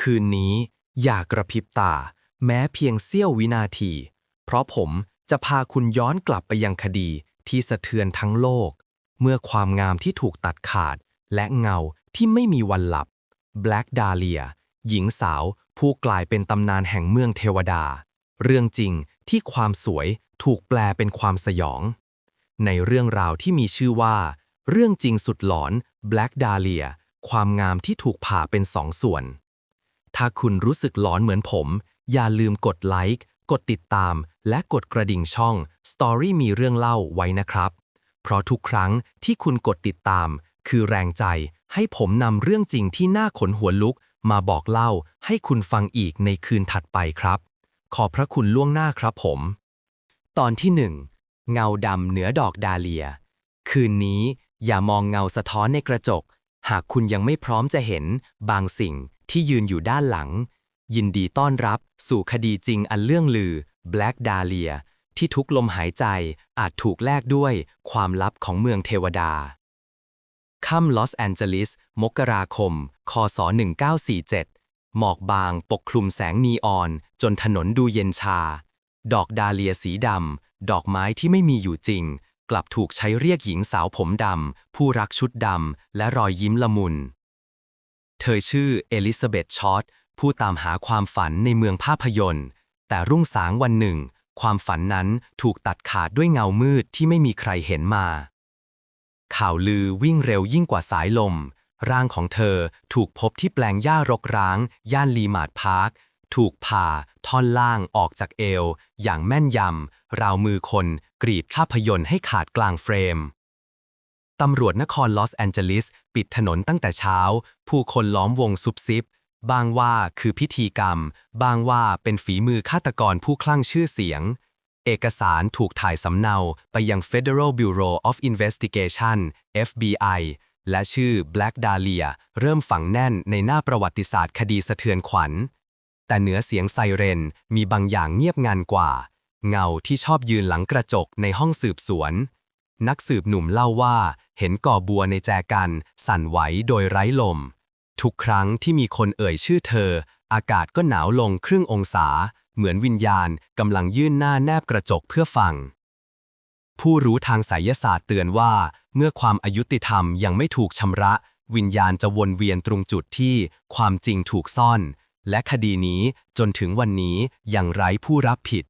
คืนนี้อย่ากระพริบตา แม้เพียงเสี้ยววินาที เพราะผมจะพาคุณย้อนกลับไปยังคดีที่สะเทือนทั้งโลก เมื่อความงามที่ถูกตัดขาด และเงาที่ไม่มีวันหลับ Black Dahlia หญิงสาวผู้กลายเป็นตำนานแห่งเมืองเทวดา เรื่องจริงที่ความสวยถูกแปลเป็นความสยอง ในเรื่องราวที่มีชื่อว่า เรื่องจริงสุดหลอน Black Dahlia ความงามที่ถูกผ่าเป็นสองส่วน ถ้าคุณรู้สึกหลอนเหมือนผม อย่าลืมกดไลค์ กดติดตาม และกดกระดิ่งช่อง Story มีเรื่องเล่าไว้นะครับ เพราะทุกครั้งที่คุณกดติดตาม คือแรงใจให้ผมนำเรื่องจริงที่น่าขนหัวลุก มาบอกเล่าให้คุณฟังอีกในคืนถัดไปครับ ขอบพระคุณล่วงหน้าครับผม ตอนที่หนึ่งเงาดำเหนือดอกดาเลีย คืนนี้อย่ามองเงาสะท้อนในกระจก หากคุณยังไม่พร้อมจะเห็นบางสิ่ง ที่ยืนอยู่ด้านหลัง ยินดีต้อนรับสู่คดีจริงอันเรื่องลือ Black Dahlia ที่ทุกลมหายใจอาจถูกแลกด้วยความลับของเมืองเทวดา ค่ำลอสแอนเจลิส มกราคม คศ 1947 หมอกบางปกคลุมแสงนีออน จนถนนดูเย็นชา ดอกดาเลียสีดำ ดอกไม้ที่ไม่มีอยู่จริง กลับถูกใช้เรียกหญิงสาวผมดำ ผู้รักชุดดำ และรอยยิ้มละมุน เธอชื่อเอลิซาเบธชอตผู้ตามหาความฝันในเมืองภาพยนตร์ แต่รุ่งสางวันหนึ่ง ความฝันนั้นถูกตัดขาดด้วยเงามืดที่ไม่มีใครเห็นมา ข่าวลือวิ่งเร็วยิ่งกว่าสายลม ร่างของเธอถูกพบที่แปลงหญ้ารกร้าง ย่านลีมาร์ดพาร์ค ถูกผ่า ท่อนล่างออกจากเอว อย่างแม่นยำ ราวมือคนกรีดภาพยนตร์ให้ขาดกลางเฟรม ตำรวจนครลอสแอนเจลิส ปิดถนนตั้งแต่เช้า ผู้คนล้อมวงซุบซิบบางว่าคือพิธีกรรม บางว่าเป็นฝีมือฆาตกรผู้คลั่งชื่อเสียง เอกสารถูกถ่ายสำเนาไปยัง Federal Bureau of Investigation FBI และชื่อ Black Dahlia เริ่มฝังแน่นในหน้าประวัติศาสตร์คดีสะเทือนขวัญ แต่เหนือเสียงไซเรนมีบางอย่างเงียบงันกว่า เงาที่ชอบยืนหลังกระจกในห้องสืบสวน นักสืบหนุ่มเล่าว่า เห็นก่อบัวในแจกัน สั่นไหวโดยไร้ลม ทุกครั้งที่มีคนเอ่ยชื่อเธอ อากาศก็หนาวลงครึ่งองศา เหมือนวิญญาณกำลังยื่นหน้าแนบกระจกเพื่อฟัง ผู้รู้ทางไสยศาสตร์เตือนว่า เมื่อความอายุติธรรมยังไม่ถูกชำระ วิญญาณจะวนเวียนตรงจุดที่ความจริงถูกซ่อน และคดีนี้จนถึงวันนี้ยังไร้ผู้รับผิด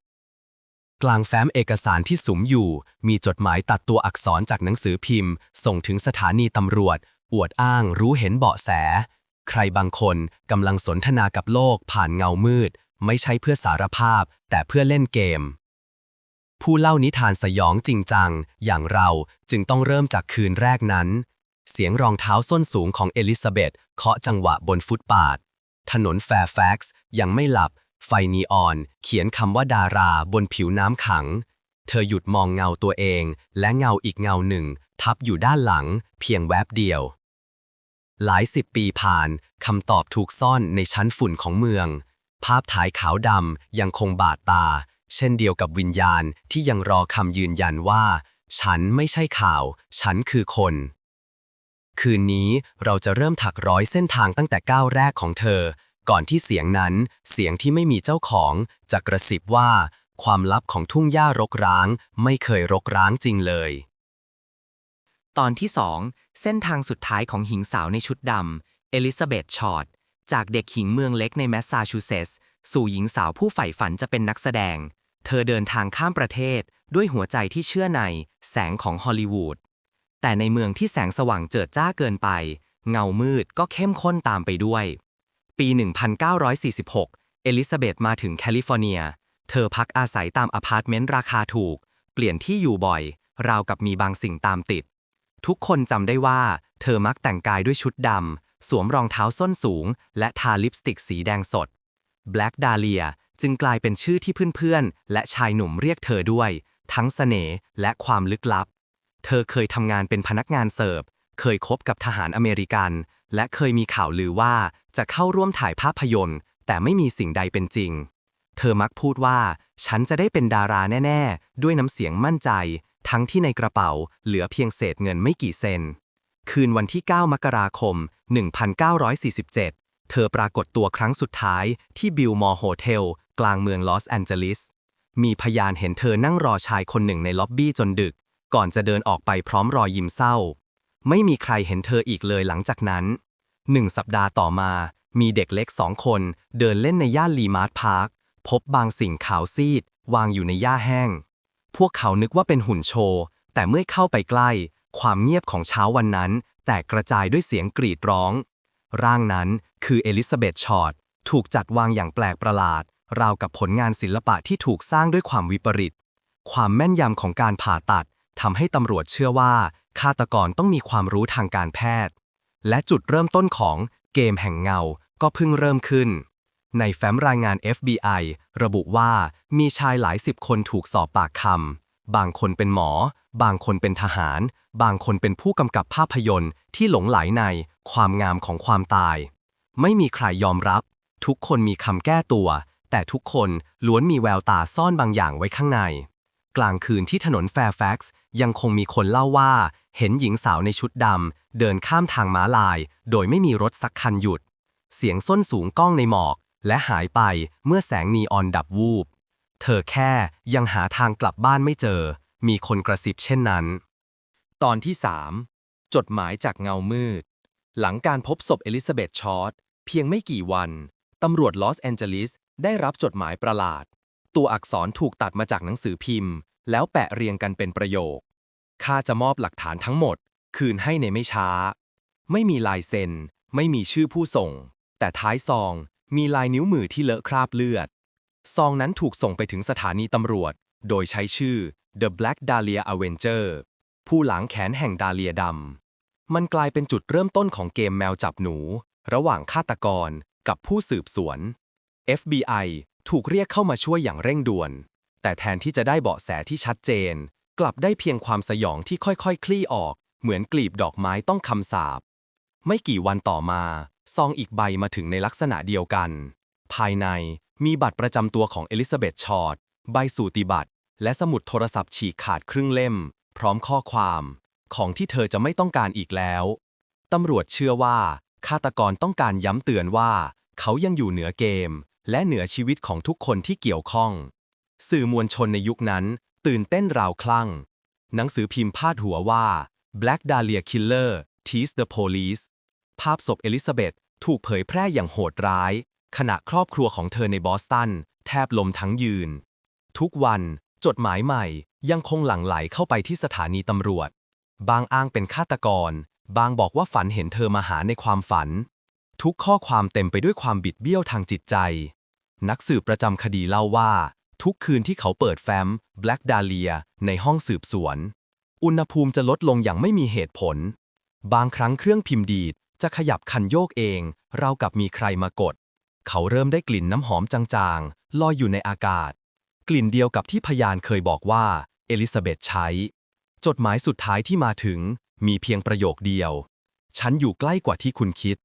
กลางแฟ้มเอกสารที่สุมอยู่ มีจดหมายตัดตัวอักษรจากหนังสือพิมพ์ ส่งถึงสถานีตำรวจ อวดอ้างรู้เห็นเบาะแส ใครบางคนกำลังสนทนากับโลกผ่านเงามืด ไม่ใช่เพื่อสารภาพ แต่เพื่อเล่นเกม ผู้เล่านิทานสยองจริงจัง อย่างเราจึงต้องเริ่มจากคืนแรกนั้น เสียงรองเท้าส้นสูงของเอลิซาเบธเคาะจังหวะบนฟุตปาด ถนนแฟร์แฟกซ์ยังไม่หลับ ไฟนีออน เขียนคำว่าดาราบนผิวน้ำขัง เธอหยุดมองเงาตัวเอง และเงาอีกเงาหนึ่ง ทับอยู่ด้านหลัง เพียงแวบเดียว หลายสิบปีผ่านคำตอบถูกซ่อนในชั้นฝุ่นของเมือง ภาพถ่ายขาวดำยังคงบาดตา เช่นเดียวกับวิญญาณที่ยังรอคำยืนยันว่า ฉันไม่ใช่ข่าว ฉันคือคนคืนนี้เราจะเริ่มถักร้อยเส้นทางตั้งแต่ก้าวแรกของเธอ ก่อนที่เสียงนั้น เสียงที่ไม่มีเจ้าของจะกระซิบว่า ความลับของทุ่งหญ้ารกร้าง ไม่เคยรกร้างจริงเลย ตอนที่2เส้นทางสุดท้ายของหญิงสาวในชุดดำเอลิซาเบธชอร์ดจากเด็กหญิงเมืองเล็กในแมสซาชูเซตส์สู่หญิงสาวผู้ใฝ่ฝันจะเป็นนักแสดง เธอเดินทางข้ามประเทศด้วยหัวใจที่เชื่อในแสงของฮอลลีวูดแต่ในเมืองที่แสงสว่างเจิดจ้าเกินไป เงามืดก็เข้มข้นตามไปด้วย ปี 1946 เอลิซาเบธมาถึงแคลิฟอร์เนีย เธอพักอาศัยตามอพาร์ตเมนต์ราคาถูก เปลี่ยนที่อยู่บ่อย ราวกับมีบางสิ่งตามติด ทุกคนจำได้ว่า เธอมักแต่งกายด้วยชุดดำ สวมรองเท้าส้นสูง และทาลิปสติกสีแดงสด Black Dahlia จึงกลายเป็นชื่อที่เพื่อนๆ และชายหนุ่มเรียกเธอด้วย ทั้งเสน่ห์และความลึกลับ เธอเคยทำงานเป็นพนักงานเสิร์ฟ เคยคบกับทหารอเมริกัน และเคยมีข่าวลือว่าจะเข้าร่วมถ่ายภาพยนตร์ แต่ไม่มีสิ่งใดเป็นจริง เธอมักพูดว่า ฉันจะได้เป็นดาราแน่ ๆ ด้วยน้ำเสียงมั่นใจ ทั้งที่ในกระเป๋าเหลือเพียงเศษเงินไม่กี่เซน คืนวันที่ 9 มกราคม 1947 เธอปรากฏตัวครั้งสุดท้ายที่บิลมอร์โฮเทลกลางเมืองลอสแอนเจลิส มีพยานเห็นเธอนั่งรอชายคนหนึ่งในล็อบบี้จนดึก ก่อนจะเดินออกไปพร้อมรอยยิ้มเศร้า ไม่มีใครเห็นเธออีกเลยหลังจากนั้นหนึ่งสัปดาห์ต่อมา มีเด็กเล็กสองคนเดินเล่นในย่านลีมาร์ทพาร์ค พบบางสิ่งขาวซีด วางอยู่ในหญ้าแห้ง พวกเขานึกว่าเป็นหุ่นโชว์ แต่เมื่อเข้าไปใกล้ ความเงียบของเช้าวันนั้น แตกกระจายด้วยเสียงกรีดร้อง ร่างนั้นคือเอลิซาเบธชอร์ดถูกจัดวางอย่างแปลกประหลาด ราวกับผลงานศิลปะที่ถูกสร้างด้วยความวิปริต ความแม่นยำของการผ่าตัด ทำให้ตำรวจเชื่อว่าฆาตกรต้องมีความรู้ทางการแพทย์ และจุดเริ่มต้นของเกมแห่งเงาก็เพิ่งเริ่มขึ้น ในแฟ้มรายงาน FBI ระบุว่ามีชายหลายสิบคนถูกสอบปากคำบางคนเป็นหมอ บางคนเป็นทหาร บางคนเป็นผู้กำกับภาพยนตร์ที่หลงไหลในความงามของความตาย ไม่มีใครยอมรับ ทุกคนมีคำแก้ตัว แต่ทุกคนล้วนมีแววตาซ่อนบางอย่างไว้ข้างใน กลางคืนที่ถนนแฟร์แฟกซ์ยังคงมีคนเล่าว่า เห็นหญิงสาวในชุดดำ เดินข้ามทางม้าลาย โดยไม่มีรถสักคันหยุด เสียงส้นสูงก้องในหมอก และหายไปเมื่อแสงนีออนดับวูบ เธอแค่ยังหาทางกลับบ้านไม่เจอ มีคนกระซิบเช่นนั้น ตอนที่3จดหมายจากเงามืด หลังการพบศพเอลิซาเบธชอตเพียงไม่กี่วันตำรวจลอสแอนเจลิสได้รับจดหมายประหลาด ตัวอักษรถูกตัดมาจากหนังสือพิมพ์ แล้วแปะเรียงกันเป็นประโยค ข้าจะมอบหลักฐานทั้งหมด คืนให้ในไม่ช้า ไม่มีลายเซ็น ไม่มีชื่อผู้ส่ง แต่ท้ายซองมีลายนิ้วมือที่เลอะคราบเลือด ซองนั้นถูกส่งไปถึงสถานีตำรวจ โดยใช้ชื่อ The Black Dahlia Avenger ผู้หลังแขนแห่งดาเลียดำ มันกลายเป็นจุดเริ่มต้นของเกมแมวจับหนู ระหว่างฆาตกรกับผู้สืบสวน FBI ถูกเรียกเข้ามาช่วยอย่างเร่งด่วน แต่แทนที่จะได้เบาะแสที่ชัดเจน กลับได้เพียงความสยองที่ค่อยๆคคลี่ออก เหมือนกลีบดอกไม้ต้องคำสาปไม่กี่วันต่อมา ซองอีกใบมาถึงในลักษณะเดียวกัน ภายในมีบัตรประจำตัวของเอลิซาเบธชอร์ดใบสูติบัตร และสมุดโทรศัพท์ฉีกขาดครึ่งเล่ม พร้อมข้อความ ของที่เธอจะไม่ต้องการอีกแล้วตำรวจเชื่อว่าฆาตกรต้องการย้ำเตือนว่า เขายังอยู่เหนือเกม และเหนือชีวิตของทุกคนที่เกี่ยวข้อง สื่อมวลชนในยุคนั้น ตื่นเต้นราวคลั่ง หนังสือพิมพ์พาดหัวว่า Black Dahlia Killer Tease the Police ภาพศพเอลิซาเบธถูกเผยแพร่อย่างโหดร้าย ขณะครอบครัวของเธอในบอสตัน แทบลมทั้งยืน ทุกวัน จดหมายใหม่ยังคงหลั่งไหลเข้าไปที่สถานีตำรวจ บางอ้างเป็นฆาตกร บางบอกว่าฝันเห็นเธอมาหาในความฝัน ทุกข้อความเต็มไปด้วยความบิดเบี้ยวทางจิตใจ นักสืบประจำคดีเล่าว่า ทุกคืนที่เขาเปิดแฟ้ม Black Dahlia ในห้องสืบสวน อุณหภูมิจะลดลงอย่างไม่มีเหตุผล บางครั้งเครื่องพิมพ์ดีดจะขยับคันโยกเองราวกับมีใครมากด เขาเริ่มได้กลิ่นน้ำหอมจางๆ ลอยอยู่ในอากาศ กลิ่นเดียวกับที่พยานเคยบอกว่า เอลิซาเบธใช้ จดหมายสุดท้ายที่มาถึง มีเพียงประโยคเดียว ฉันอยู่ใกล้กว่าที่คุณคิด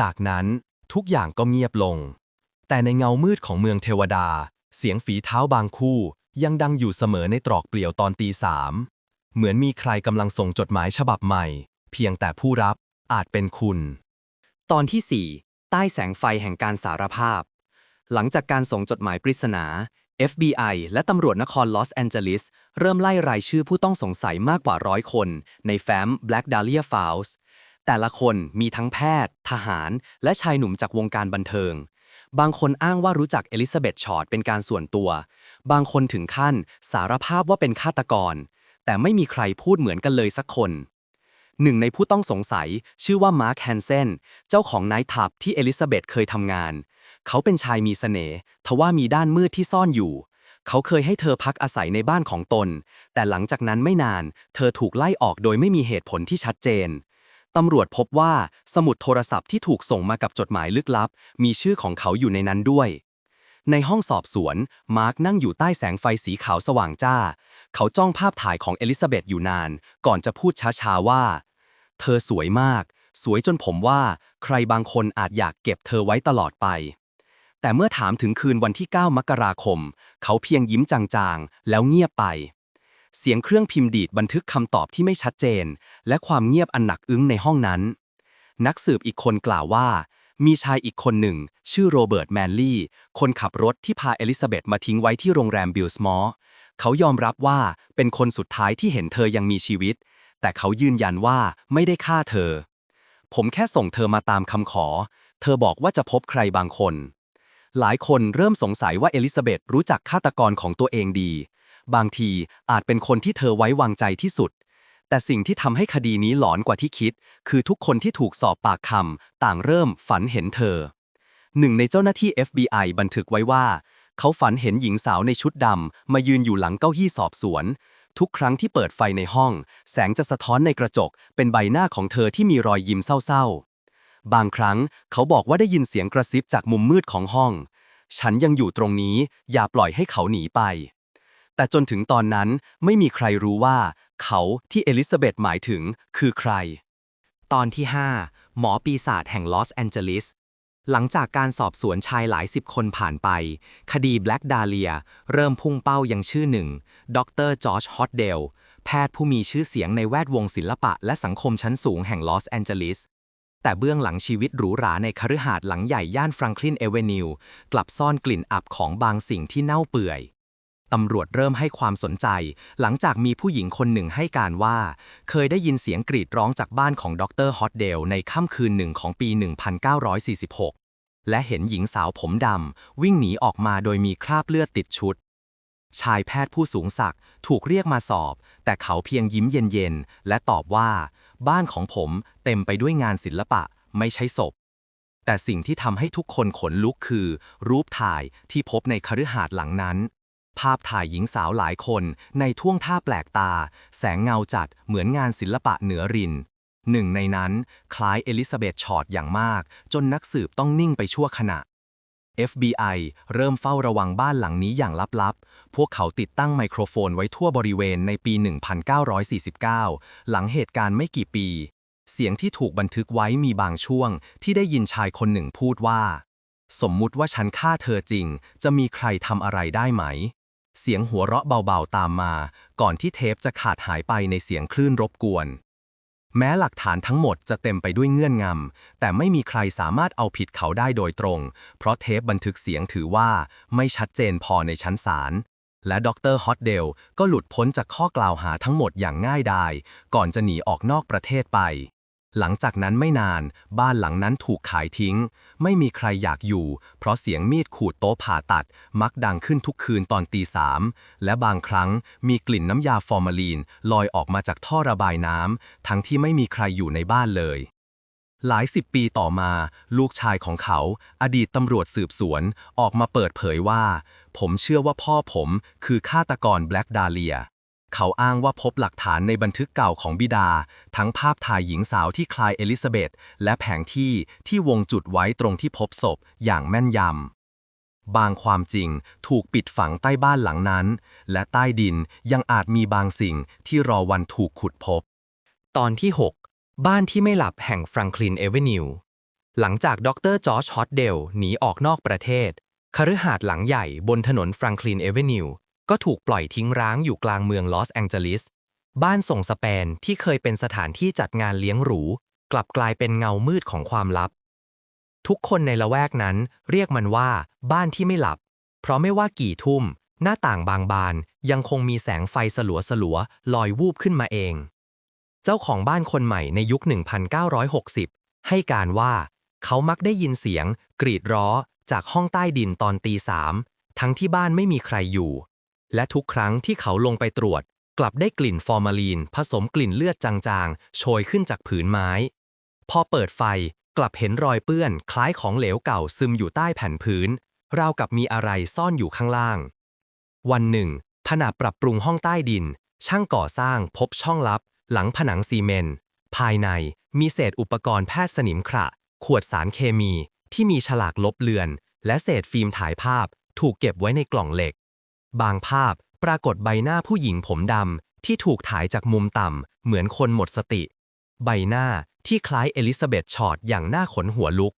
จากนั้นทุกอย่างก็เงียบลง แต่ในเงามืดของเมืองเทวดา เสียงฝีเท้าบางคู่ ยังดังอยู่เสมอในตรอกเปลี่ยวตอนตีสามเหมือนมีใครกำลังส่งจดหมายฉบับใหม่ เพียงแต่ผู้รับอาจเป็นคุณ ตอนที่ 4 ใต้แสงไฟแห่งการสารภาพ หลังจากการส่งจดหมายปริศนา FBI และตำรวจนครลอสแอนเจลิสเริ่มไล่รายชื่อผู้ต้องสงสัยมากกว่าร้อยคน ในแฟ้ม Black Dahlia Files แต่ละคนมีทั้งแพทย์ ทหาร และชายหนุ่มจากวงการบันเทิง บางคนอ้างว่ารู้จักเอลิซาเบธชอร์ดเป็นการส่วนตัว บางคนถึงขั้นสารภาพว่าเป็นฆาตกร แต่ไม่มีใครพูดเหมือนกันเลยสักคนหนึ่งในผู้ต้องสงสัยชื่อว่ามาร์คแฮนเซนเจ้าของไนท์ทับที่เอลิซาเบธเคยทำงาน เขาเป็นชายมีเสน่ห์ทว่ามีด้านมืดที่ซ่อนอยู่ เขาเคยให้เธอพักอาศัยในบ้านของตน แต่หลังจากนั้นไม่นาน เธอถูกไล่ออกโดยไม่มีเหตุผลที่ชัดเจน ตำรวจพบว่าสมุดโทรศัพท์ที่ถูกส่งมากับจดหมายลึกลับ มีชื่อของเขาอยู่ในนั้นด้วย ในห้องสอบสวน มาร์คนั่งอยู่ใต้แสงไฟสีขาวสว่างจ้า เขาจ้องภาพถ่ายของเอลิซาเบธอยู่นาน ก่อนจะพูดช้าๆว่า เธอสวยมาก สวยจนผมว่า ใครบางคนอาจอยากเก็บเธอไว้ตลอดไป แต่เมื่อถามถึงคืนวันที่ 9 มกราคม เขาเพียงยิ้มจางๆ แล้วเงียบไป เสียงเครื่องพิมพ์ดีดบันทึกคำตอบที่ไม่ชัดเจน และความเงียบอันหนักอึ้งในห้องนั้น นักสืบอีกคนกล่าวว่า มีชายอีกคนหนึ่ง ชื่อโรเบิร์ตแมนลี่ คนขับรถที่พาเอลิซาเบธมาทิ้งไว้ที่โรงแรมบิลส์มอเขายอมรับว่าเป็นคนสุดท้ายที่เห็นเธอยังมีชีวิต แต่เขายืนยันว่าไม่ได้ฆ่าเธอ ผมแค่ส่งเธอมาตามคำขอ เธอบอกว่าจะพบใครบางคน หลายคนเริ่มสงสัยว่าเอลิซาเบธรู้จักฆาตกรของตัวเองดี บางทีอาจเป็นคนที่เธอไว้วางใจที่สุด แต่สิ่งที่ทำให้คดีนี้หลอนกว่าที่คิด คือทุกคนที่ถูกสอบปากคำต่างเริ่มฝันเห็นเธอ หนึ่งในเจ้าหน้าที่ FBI บันทึกไว้ว่า เขาฝันเห็นหญิงสาวในชุดดำมายืนอยู่หลังเก้าอี้สอบสวน ทุกครั้งที่เปิดไฟในห้อง แสงจะสะท้อนในกระจก เป็นใบหน้าของเธอที่มีรอยยิ้มเศร้าๆ บางครั้งเขาบอกว่าได้ยินเสียงกระซิบจากมุมมืดของห้อง ฉันยังอยู่ตรงนี้ อย่าปล่อยให้เขาหนีไป แต่จนถึงตอนนั้นไม่มีใครรู้ว่า เขาที่เอลิซาเบธหมายถึงคือใคร ตอนที่ 5 หมอปีศาจแห่งลอสแอนเจลิสหลังจากการสอบสวนชายหลายสิบคนผ่านไป คดีแบล็กดาเลียเริ่มพุ่งเป้ายังชื่อหนึ่ง ดรจอร์จฮอตเดล แพทย์ผู้มีชื่อเสียงในแวดวงศิลปะและสังคมชั้นสูงแห่งลอสแอนเจลิส แต่เบื้องหลังชีวิตหรูหราในคฤหาสน์หลังใหญ่ย่านฟรังคลินเอเวนิว กลับซ่อนกลิ่นอับของบางสิ่งที่เน่าเปื่อย ตำรวจเริ่มให้ความสนใจ หลังจากมีผู้หญิงคนหนึ่งให้การว่า เคยได้ยินเสียงกรีดร้องจากบ้านของดรฮอตเดลในค่ำคืนหนึ่งของปี 1946 และเห็นหญิงสาวผมดำวิ่งหนีออกมาโดยมีคราบเลือดติดชุด ชายแพทย์ผู้สูงศักดิ์ถูกเรียกมาสอบ แต่เขาเพียงยิ้มเย็นๆ และตอบว่า บ้านของผมเต็มไปด้วยงานศิลปะ ไม่ใช่ศพแต่สิ่งที่ทำให้ทุกคนขนลุกคือ รูปถ่ายที่พบในคฤหาสน์หลังนั้น ภาพถ่ายหญิงสาวหลายคนในท่วงท่าแปลกตา แสงเงาจัดเหมือนงานศิลปะเหนือริน หนึ่งในนั้นคล้ายเอลิซาเบธชอตอย่างมาก จนนักสืบต้องนิ่งไปชั่วขณะ FBI เริ่มเฝ้าระวังบ้านหลังนี้อย่างลับๆ พวกเขาติดตั้งไมโครโฟนไว้ทั่วบริเวณในปี 1949 หลังเหตุการณ์ไม่กี่ปี เสียงที่ถูกบันทึกไว้มีบางช่วง ที่ได้ยินชายคนหนึ่งพูดว่า สมมุติว่าฉันฆ่าเธอจริง จะมีใครทำอะไรได้ไหม เสียงหัวเราะเบาๆตามมา ก่อนที่เทปจะขาดหายไปในเสียงคลื่นรบกวน แม้หลักฐานทั้งหมดจะเต็มไปด้วยเงื่อนงำ แต่ไม่มีใครสามารถเอาผิดเขาได้โดยตรง เพราะเทปบันทึกเสียงถือว่าไม่ชัดเจนพอในชั้นศาล และดรฮอตเดลก็หลุดพ้นจากข้อกล่าวหาทั้งหมดอย่างง่ายดาย ก่อนจะหนีออกนอกประเทศไป หลังจากนั้นไม่นาน บ้านหลังนั้นถูกขายทิ้ง ไม่มีใครอยากอยู่ เพราะเสียงมีดขูดโต๊ะผ่าตัด มักดังขึ้นทุกคืนตอนตีสามและบางครั้งมีกลิ่นน้ำยาฟอร์มาลีน ลอยออกมาจากท่อระบายน้ำทั้งที่ไม่มีใครอยู่ในบ้านเลยหลายสิบปีต่อมา ลูกชายของเขา อดีตตำรวจสืบสวน ออกมาเปิดเผยว่า ผมเชื่อว่าพ่อผมคือฆาตกรแบล็กดาเลีย เขาอ้างว่าพบหลักฐานในบันทึกเก่าของบิดา ทั้งภาพถ่ายหญิงสาวที่คลายเอลิซาเบธและแผงที่ที่วงจุดไว้ตรงที่พบศพอย่างแม่นยำบางความจริงถูกปิดฝังใต้บ้านหลังนั้น และใต้ดินยังอาจมีบางสิ่งที่รอวันถูกขุดพบ ตอนที่ 6 บ้านที่ไม่หลับแห่งฟรังคลินเอเวนิวหลังจากดรจอร์จฮอตเดลหนีออกนอกประเทศคฤหาสน์หลังใหญ่บนถนนฟรังคลินเอเวนิว ก็ถูกปล่อยทิ้งร้างอยู่กลางเมืองลอสแองเจลิส บ้านส่งสเปนที่เคยเป็นสถานที่จัดงานเลี้ยงหรู กลับกลายเป็นเงามืดของความลับ ทุกคนในละแวกนั้นเรียกมันว่าบ้านที่ไม่หลับ เพราะไม่ว่ากี่ทุ่ม หน้าต่างบางบานยังคงมีแสงไฟสลัวสลัวๆลอยวูบขึ้นมาเอง เจ้าของบ้านคนใหม่ในยุค 1960 ให้การว่าเขามักได้ยินเสียง กรีดร้อจากห้องใต้ดินตอนตีสามทั้งที่บ้านไม่มีใครอยู่ และทุกครั้งที่เขาลงไปตรวจ กลับได้กลิ่นฟอร์มาลีน ผสมกลิ่นเลือดจางๆ โชยขึ้นจากผืนไม้ พอเปิดไฟกลับเห็นรอยเปื้อน คล้ายของเหลวเก่าซึมอยู่ใต้แผ่นพื้น ราวกับมีอะไรซ่อนอยู่ข้างล่าง วันหนึ่งขณะปรับปรุงห้องใต้ดิน ช่างก่อสร้างพบช่องลับ หลังผนังซีเมนต์ภายในมีเศษอุปกรณ์แพทย์สนิมขระ ขวดสารเคมีที่มีฉลากลบเลือน และเศษฟิล์มถ่ายภาพถูกเก็บไว้ในกล่องเหล็ก บางภาพปรากฏใบหน้าผู้หญิงผมดำที่ถูกถ่ายจากมุมต่ำ เหมือนคนหมดสติ ใบหน้าที่คล้ายเอลิซาเบธชอตอย่างน่าขนหัวลุก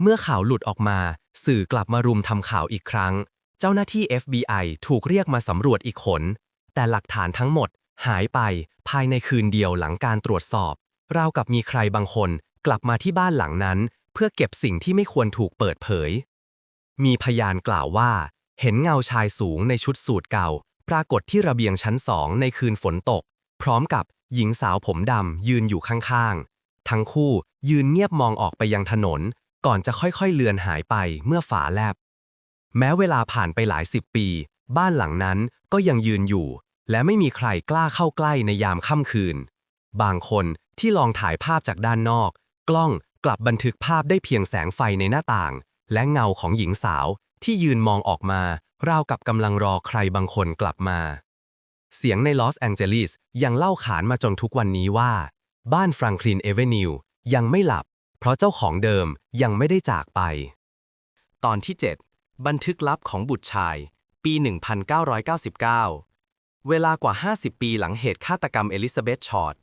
เมื่อข่าวหลุดออกมา สื่อกลับมารุมทำข่าวอีกครั้ง เจ้าหน้าที่ FBI ถูกเรียกมาสำรวจอีกขน แต่หลักฐานทั้งหมดหายไปภายในคืนเดียวหลังการตรวจสอบ ราวกับมีใครบางคนกลับมาที่บ้านหลังนั้น เพื่อเก็บสิ่งที่ไม่ควรถูกเปิดเผย มีพยานกล่าวว่า เห็นเงาชายสูงในชุดสูทเก่า ปรากฏที่ระเบียงชั้นสองในคืนฝนตก พร้อมกับหญิงสาวผมดำยืนอยู่ข้างๆ ทั้งคู่ยืนเงียบมองออกไปยังถนน ก่อนจะค่อยๆเลือนหายไปเมื่อฝาแลบ แม้เวลาผ่านไปหลายสิบปี บ้านหลังนั้นก็ยังยืนอยู่ และไม่มีใครกล้าเข้าใกล้ในยามค่ำคืน บางคนที่ลองถ่ายภาพจากด้านนอก กล้องกลับบันทึกภาพได้เพียงแสงไฟในหน้าต่าง และเงาของหญิงสาว ที่ยืนมองออกมา ราวกับกำลังรอใครบางคนกลับมา เสียงในลอสแองเจลิสยังเล่าขานมาจนทุกวันนี้ว่า บ้านฟรังคลินเอเวนิวยังไม่หลับ เพราะเจ้าของเดิมยังไม่ได้จากไป ตอนที่ 7 บันทึกลับของบุตรชาย ปี 1999 เวลากว่า 50 ปีหลังเหตุฆาตกรรมเอลิซาเบธชอร์ด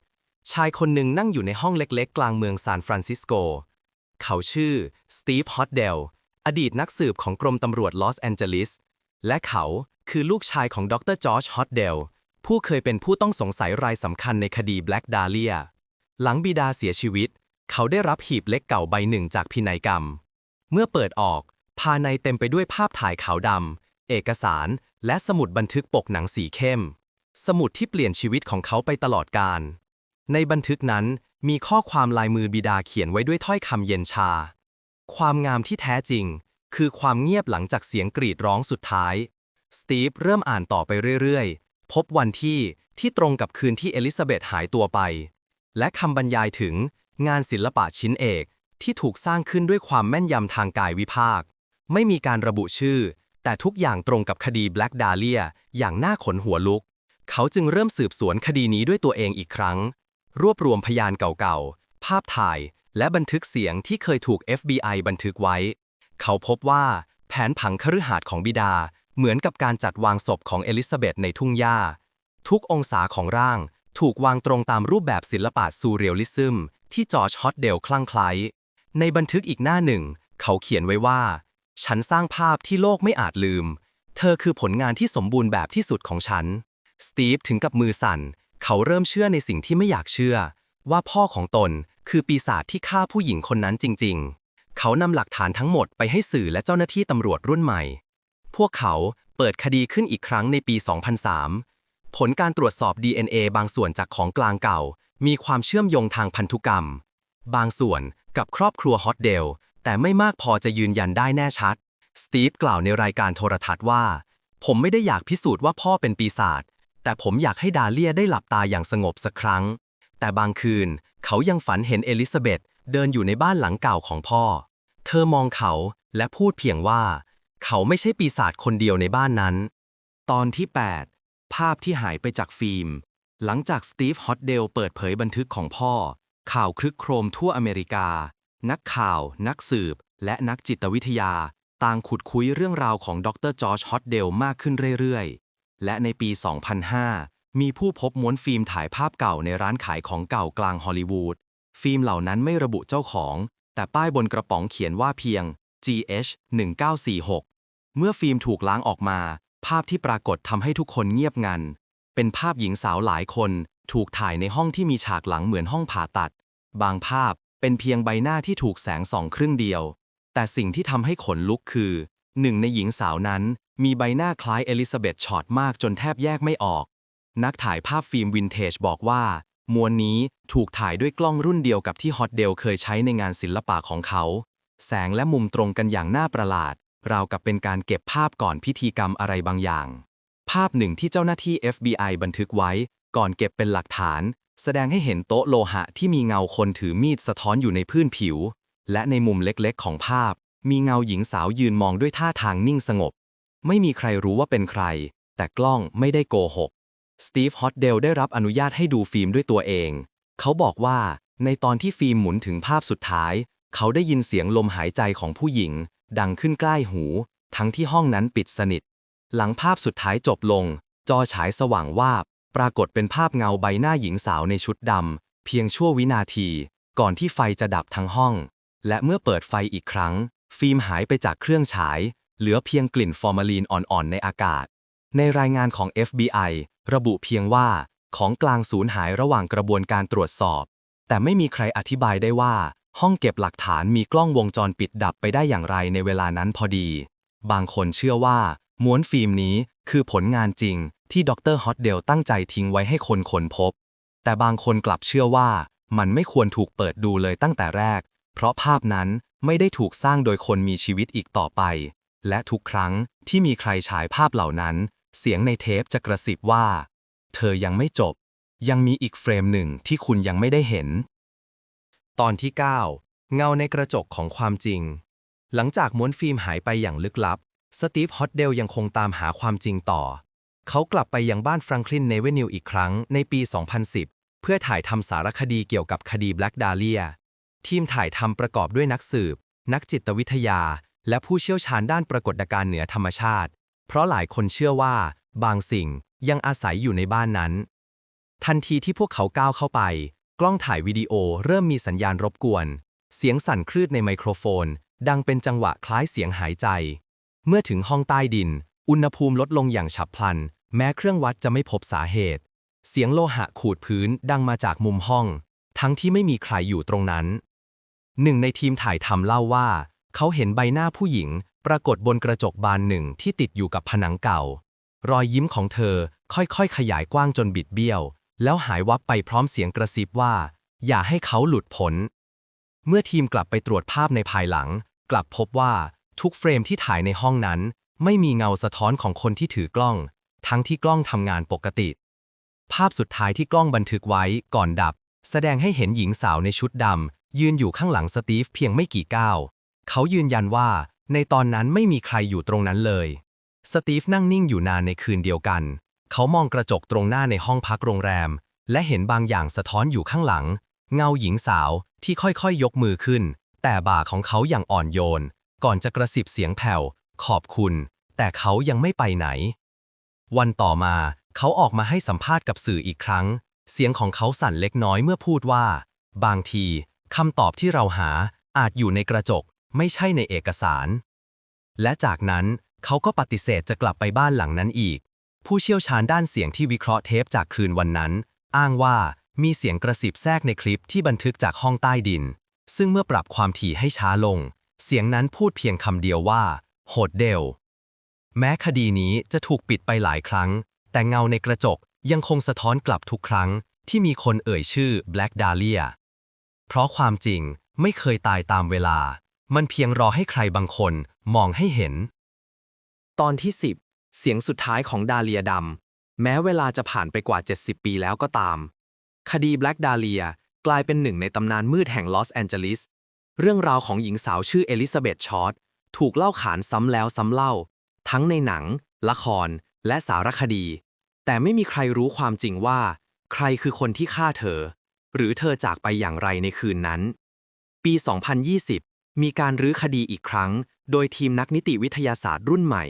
ชายคนหนึ่งนั่งอยู่ในห้องเล็กๆ กลางเมืองซานฟรานซิสโก เขาชื่อสตีฟฮอตเดล อดีตนักสืบของกรมตำรวจลอสแอนเจลิส และเขาคือลูกชายของดรจอร์จฮอตเดล ผู้เคยเป็นผู้ต้องสงสัยรายสำคัญในคดีแบล็กดาเลีย หลังบิดาเสียชีวิต เขาได้รับหีบเล็กเก่าใบหนึ่งจากพินัยกรรม เมื่อเปิดออก ภายในเต็มไปด้วยภาพถ่ายขาวดำ เอกสาร และสมุดบันทึกปกหนังสีเข้ม สมุดที่เปลี่ยนชีวิตของเขาไปตลอดกาล ในบันทึกนั้นมีข้อความลายมือบิดาเขียนไว้ด้วยถ้อยคำเย็นชา ความงามที่แท้จริง คือความเงียบหลังจากเสียงกรีดร้องสุดท้าย สตีฟเริ่มอ่านต่อไปเรื่อยๆ พบวันที่ที่ตรงกับคืนที่เอลิซาเบธหายตัวไป และคำบรรยายถึงงานศิลปะชิ้นเอกที่ถูกสร้างขึ้นด้วยความแม่นยำทางกายวิภาค ไม่มีการระบุชื่อ แต่ทุกอย่างตรงกับคดีแบล็กดาเลียอย่างน่าขนหัวลุก เขาจึงเริ่มสืบสวนคดีนี้ด้วยตัวเองอีกครั้ง รวบรวมพยานเก่าๆ ภาพถ่าย และบันทึกเสียงที่เคยถูก FBI บันทึกไว้ เขาพบว่าแผนผังคฤหาสน์ของบิดา เหมือนกับการจัดวางศพของเอลิซาเบธในทุ่งหญ้า ทุกองศาของร่างถูกวางตรงตามรูปแบบศิลปะซูเรียลลิซึมที่จอร์จฮอตเดลคลั่งไคล้ในบันทึกอีกหน้าหนึ่ง เขาเขียนไว้ว่า ฉันสร้างภาพที่โลกไม่อาจลืม เธอคือผลงานที่สมบูรณ์แบบที่สุดของฉัน สตีฟถึงกับมือสั่น เขาเริ่มเชื่อในสิ่งที่ไม่อยากเชื่อ ว่าพ่อของตนคือปีศาจที่ฆ่าผู้หญิงคนนั้นจริง ๆ เขานำหลักฐานทั้งหมดไปให้สื่อและเจ้าหน้าที่ตำรวจรุ่นใหม่ พวกเขาเปิดคดีขึ้นอีกครั้งในปี 2003 ผลการตรวจสอบ DNA บางส่วนจากของกลางเก่า มีความเชื่อมโยงทางพันธุกรรม บางส่วนกับครอบครัวฮอตเดลแต่ไม่มากพอจะยืนยันได้แน่ชัด สตีฟกล่าวในรายการโทรทัศน์ว่า ผมไม่ได้อยากพิสูจน์ว่าพ่อเป็นปีศาจแต่ผมอยากให้ดาเลียได้หลับตาอย่างสงบสักครั้ง แต่บางคืนเขายังฝันเห็นเอลิซาเบธเดินอยู่ในบ้านหลังเก่าของพ่อ เธอมองเขาและพูดเพียงว่า เขาไม่ใช่ปีศาจคนเดียวในบ้านนั้น ตอนที่ 8 ภาพที่หายไปจากฟิล์ม หลังจากสตีฟฮอตเดลเปิดเผยบันทึกของพ่อ ข่าวคลึกโครมทั่วอเมริกา นักข่าว นักสืบ และนักจิตวิทยา ต่างขุดคุยเรื่องราวของดรจอร์จฮอตเดลมากขึ้นเรื่อยๆ และในปี 2005 มีผู้พบม้วนฟิล์มถ่ายภาพเก่าในร้านขายของเก่ากลางฮอลลีวูด ฟิล์มเหล่านั้นไม่ระบุเจ้าของ แต่ป้ายบนกระป๋องเขียนว่าเพียง GH 1946 เมื่อฟิล์มถูกล้างออกมา ภาพที่ปรากฏทำให้ทุกคนเงียบงัน เป็นภาพหญิงสาวหลายคน ถูกถ่ายในห้องที่มีฉากหลังเหมือนห้องผ่าตัด บางภาพเป็นเพียงใบหน้าที่ถูกแสงส่องครึ่งเดียว แต่สิ่งที่ทำให้ขนลุกคือหนึ่งในหญิงสาวนั้นมีใบหน้าคล้ายเอลิซาเบธชอตมากจนแทบแยกไม่ออก นักถ่ายภาพฟิล์มวินเทจบอกว่า มวลนี้ถูกถ่ายด้วยกล้องรุ่นเดียวกับที่ฮอตเดลเคยใช้ในงานศิลปะของเขา แสงและมุมตรงกันอย่างน่าประหลาด ราวกับเป็นการเก็บภาพก่อนพิธีกรรมอะไรบางอย่าง ภาพหนึ่งที่เจ้าหน้าที่ FBI บันทึกไว้ ก่อนเก็บเป็นหลักฐาน แสดงให้เห็นโต๊ะโลหะที่มีเงาคนถือมีดสะท้อนอยู่ในพื้นผิว และในมุมเล็กๆ ของภาพ มีเงาหญิงสาวยืนมองด้วยท่าทางนิ่งสงบ ไม่มีใครรู้ว่าเป็นใคร แต่กล้องไม่ได้โกหก สตีฟฮอตเดลได้รับอนุญาตให้ดูฟิล์มด้วยตัวเอง เขาบอกว่า ในตอนที่ฟิล์มหมุนถึงภาพสุดท้าย เขาได้ยินเสียงลมหายใจของผู้หญิง ดังขึ้นใกล้หู ทั้งที่ห้องนั้นปิดสนิท หลังภาพสุดท้ายจบลง จอฉายสว่างวาบ ปรากฏเป็นภาพเงาใบหน้าหญิงสาวในชุดดำเพียงชั่ววินาที ก่อนที่ไฟจะดับทั้งห้อง และเมื่อเปิดไฟอีกครั้ง ฟิล์มหายไปจากเครื่องฉาย เหลือเพียงกลิ่นฟอร์มาลีนอ่อนๆในอากาศ ในรายงานของ FBI ระบุเพียงว่าของกลางสูญหายระหว่างกระบวนการตรวจสอบ แต่ไม่มีใครอธิบายได้ว่า ห้องเก็บหลักฐานมีกล้องวงจรปิดดับไปได้อย่างไรในเวลานั้นพอดี บางคนเชื่อว่า ม้วนฟิล์มนี้คือผลงานจริงที่ดรฮอตเดลตั้งใจทิ้งไว้ให้คนค้นพบ แต่บางคนกลับเชื่อว่า มันไม่ควรถูกเปิดดูเลยตั้งแต่แรก เพราะภาพนั้นไม่ได้ถูกสร้างโดยคนมีชีวิตอีกต่อไป และทุกครั้งที่มีใครฉายภาพเหล่านั้น เสียงในเทปจะกระซิบว่า เธอยังไม่จบ ยังมีอีกเฟรมหนึ่งที่คุณยังไม่ได้เห็น ตอนที่ 9 เงาในกระจกของความจริง หลังจากม้วนฟิล์มหายไปอย่างลึกลับ สตีฟฮอตเดลยังคงตามหาความจริงต่อ เขากลับไปยังบ้านแฟรงคลินเนเวนิวอีกครั้งในปี 2010 เพื่อถ่ายทำสารคดีเกี่ยวกับคดีแบล็กดาเลียทีมถ่ายทำประกอบด้วยนักสืบ นักจิตวิทยา และผู้เชี่ยวชาญด้านปรากฏการณ์เหนือธรรมชาติ เพราะหลายคนเชื่อว่า บางสิ่งยังอาศัยอยู่ในบ้านนั้น ทันทีที่พวกเขาก้าวเข้าไป กล้องถ่ายวิดีโอเริ่มมีสัญญาณรบกวน เสียงสั่นคลืดในไมโครโฟน ดังเป็นจังหวะคล้ายเสียงหายใจ เมื่อถึงห้องใต้ดิน อุณหภูมิลดลงอย่างฉับพลัน แม้เครื่องวัดจะไม่พบสาเหตุ เสียงโลหะขูดพื้นดังมาจากมุมห้อง ทั้งที่ไม่มีใครอยู่ตรงนั้น หนึ่งในทีมถ่ายทำเล่าว่า เขาเห็นใบหน้าผู้หญิง ปรากฏบนกระจกบานหนึ่งที่ติดอยู่กับผนังเก่า รอยยิ้มของเธอค่อยๆ ขยายกว้างจนบิดเบี้ยว แล้วหายวับไปพร้อมเสียงกระซิบว่า อย่าให้เขาหลุดพ้นเมื่อทีมกลับไปตรวจภาพในภายหลัง กลับพบว่าทุกเฟรมที่ถ่ายในห้องนั้น ไม่มีเงาสะท้อนของคนที่ถือกล้อง ทั้งที่กล้องทำงานปกติ ภาพสุดท้ายที่กล้องบันทึกไว้ก่อนดับ แสดงให้เห็นหญิงสาวในชุดดำยืนอยู่ข้างหลังสตีฟเพียงไม่กี่ก้าว เขายืนยันว่า ในตอนนั้นไม่มีใครอยู่ตรงนั้นเลย สตีฟนั่งนิ่งอยู่นานในคืนเดียวกัน เขามองกระจกตรงหน้าในห้องพักโรงแรม และเห็นบางอย่างสะท้อนอยู่ข้างหลัง เงาหญิงสาวที่ค่อยๆยกมือขึ้น แต่บ่าของเขาอย่างอ่อนโยน ก่อนจะกระสิบเสียงแผ่ว ขอบคุณ แต่เขายังไม่ไปไหน วันต่อมาเขาออกมาให้สัมภาษณ์กับสื่ออีกครั้ง เสียงของเขาสั่นเล็กน้อยเมื่อพูดว่า บางทีคำตอบที่เราหาอาจอยู่ในกระจก ไม่ใช่ในเอกสาร และจากนั้นเขาก็ปฏิเสธจะกลับไปบ้านหลังนั้นอีก ผู้เชี่ยวชาญด้านเสียงที่วิเคราะห์เทปจากคืนวันนั้น อ้างว่ามีเสียงกระสิบแทรกในคลิปที่บันทึกจากห้องใต้ดิน ซึ่งเมื่อปรับความถี่ให้ช้าลง เสียงนั้นพูดเพียงคำเดียวว่า โหดเดล แม้คดีนี้จะถูกปิดไปหลายครั้ง แต่เงาในกระจกยังคงสะท้อนกลับทุกครั้งที่มีคนเอ่ยชื่อ Black Dahlia เพราะความจริงไม่เคยตายตามเวลา มันเพียงรอให้ใครบางคนมองให้เห็น ตอนที่ 10 เสียงสุดท้ายของดาเลียดำ แม้เวลาจะผ่านไปกว่า 70 ปีแล้วก็ตาม คดี Black Dahlia กลายเป็นหนึ่งในตำนานมืดแห่งลอสแอนเจลิส เรื่องราวของหญิงสาวชื่อเอลิซาเบธชอตถูกเล่าขานซ้ำแล้วซ้ำเล่า ทั้งในหนัง ละคร และสารคดี แต่ไม่มีใครรู้ความจริงว่า ใครคือคนที่ฆ่าเธอ หรือเธอจากไปอย่างไรในคืนนั้น ปี 2020 มีการรื้อคดีอีกครั้ง โดยทีมนักนิติวิทยาศาสตร์รุ่นใหม่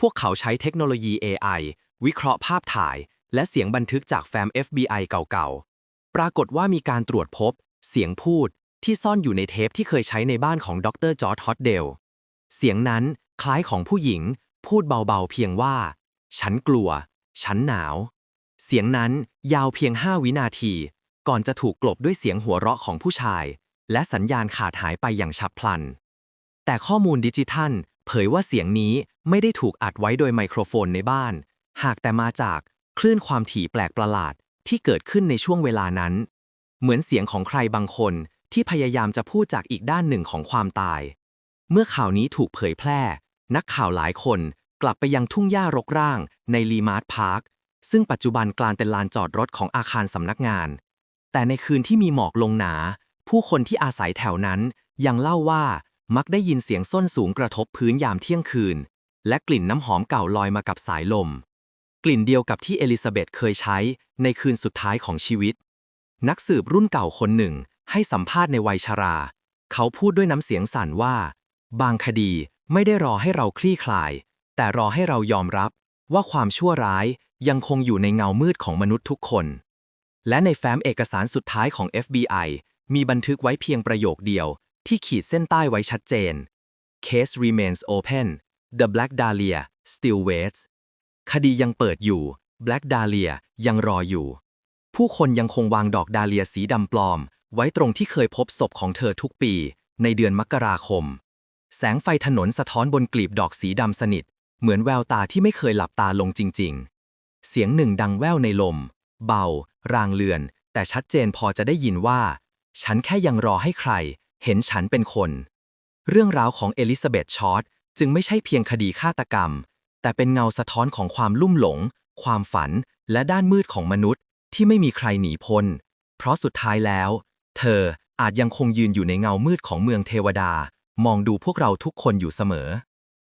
พวกเขาใช้เทคโนโลยี AI วิเคราะห์ภาพถ่าย และเสียงบันทึกจากแฟ้ม FBI เก่าๆ ปรากฏว่ามีการตรวจพบ เสียงพูดที่ซ่อนอยู่ในเทปที่เคยใช้ในบ้านของดรจอร์จฮอตเดล เสียงนั้นคล้ายของผู้หญิง พูดเบาๆ เพียงว่า ฉันกลัว ฉันหนาว เสียงนั้นยาวเพียง5วินาที ก่อนจะถูกกลบด้วยเสียงหัวเราะของผู้ชาย และสัญญาณขาดหายไปอย่างฉับพลัน แต่ข้อมูลดิจิทัล เผยว่าเสียงนี้ไม่ได้ถูกอัดไว้โดยไมโครโฟนในบ้าน หากแต่มาจากคลื่นความถี่แปลกประหลาดที่เกิดขึ้นในช่วงเวลานั้น เหมือนเสียงของใครบางคนที่พยายามจะพูดจากอีกด้านหนึ่งของความตาย เมื่อข่าวนี้ถูกเผยแพร่ นักข่าวหลายคนกลับไปยังทุ่งหญ้ารกร่างในลีมาร์ทพาร์ค ซึ่งปัจจุบันกลายเป็นลานจอดรถของอาคารสำนักงาน แต่ในคืนที่มีหมอกลงหนา ผู้คนที่อาศัยแถวนั้น ยังเล่าว่ามักได้ยินเสียงส้นสูงกระทบพื้นยามเที่ยงคืน และกลิ่นน้ำหอมเก่าลอยมากับสายลม กลิ่นเดียวกับที่เอลิซาเบธเคยใช้ในคืนสุดท้ายของชีวิต นักสืบรุ่นเก่าคนหนึ่งให้สัมภาษณ์ในวัยชรา เขาพูดด้วยน้ำเสียงสั่นว่า บางคดีไม่ได้รอให้เราคลี่คลาย แต่รอให้เรายอมรับว่าความชั่วร้ายยังคงอยู่ในเงามืดของมนุษย์ทุกคน และในแฟ้มเอกสารสุดท้ายของ FBI มีบันทึกไว้เพียงประโยคเดียว ที่ขีดเส้นใต้ไว้ชัดเจน Case remains open The Black Dahlia still waits คดียังเปิดอยู่ Black Dahlia ยังรออยู่ ผู้คนยังคงวางดอกดาเลียสีดำปลอม ไว้ตรงที่เคยพบศพของเธอทุกปี ในเดือนมกราคม แสงไฟถนนสะท้อนบนกลีบดอกสีดำสนิท เหมือนแววตาที่ไม่เคยหลับตาลงจริง ๆ เสียงหนึ่งดังแว่วในลม เบา รางเลือน แต่ชัดเจนพอจะได้ยินว่า ฉันแค่ยังรอให้ใคร เห็นฉันเป็นคน เรื่องราวของเอลิซาเบธชอตจึงไม่ใช่เพียงคดีฆาตกรรม แต่เป็นเงาสะท้อนของความลุ่มหลง ความฝัน และด้านมืดของมนุษย์ ที่ไม่มีใครหนีพ้น เพราะสุดท้ายแล้ว เธออาจยังคงยืนอยู่ในเงามืดของเมืองเทวดา มองดูพวกเราทุกคนอยู่เสมอ